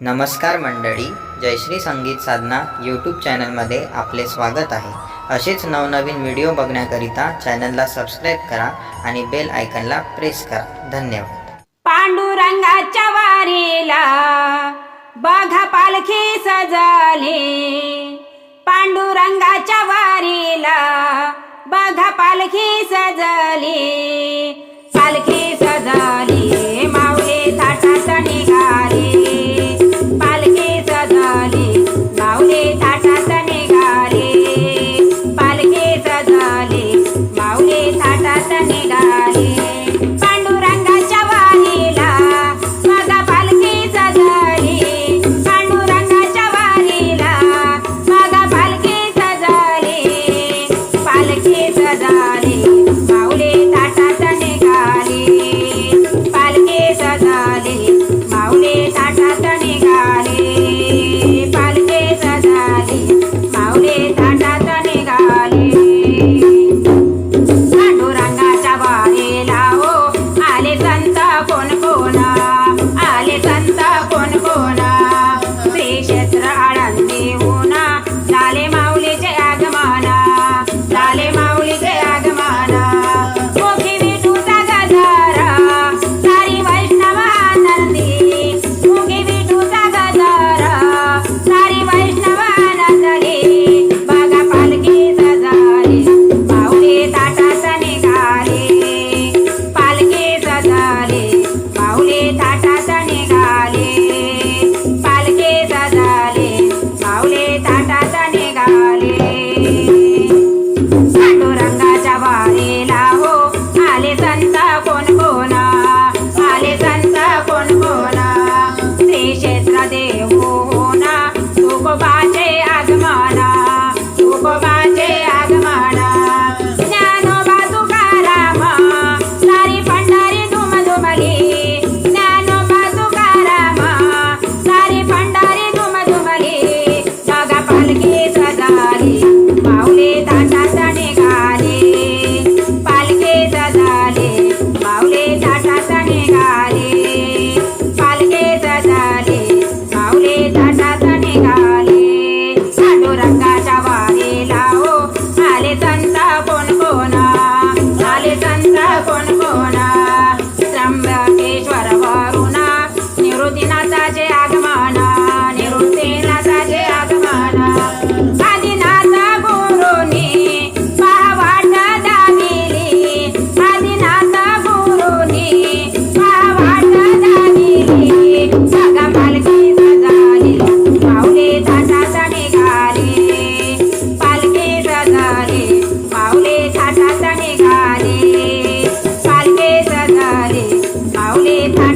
नमस्कार मंडळी जयश्री संगीत साधना यूट्यूब चॅनलमध्ये आपले स्वागत आहे. असेच नवनवीन व्हिडिओ बघण्याकरिता चॅनलला सबस्क्राईब करा आणि बेल आयकनला प्रेस करा. धन्यवाद. पांडुरंगाच्या वारीला बघा पालखी सजली. पांडुरंगाच्या वारीला बघा पालखी सजली. bye bye. Okay,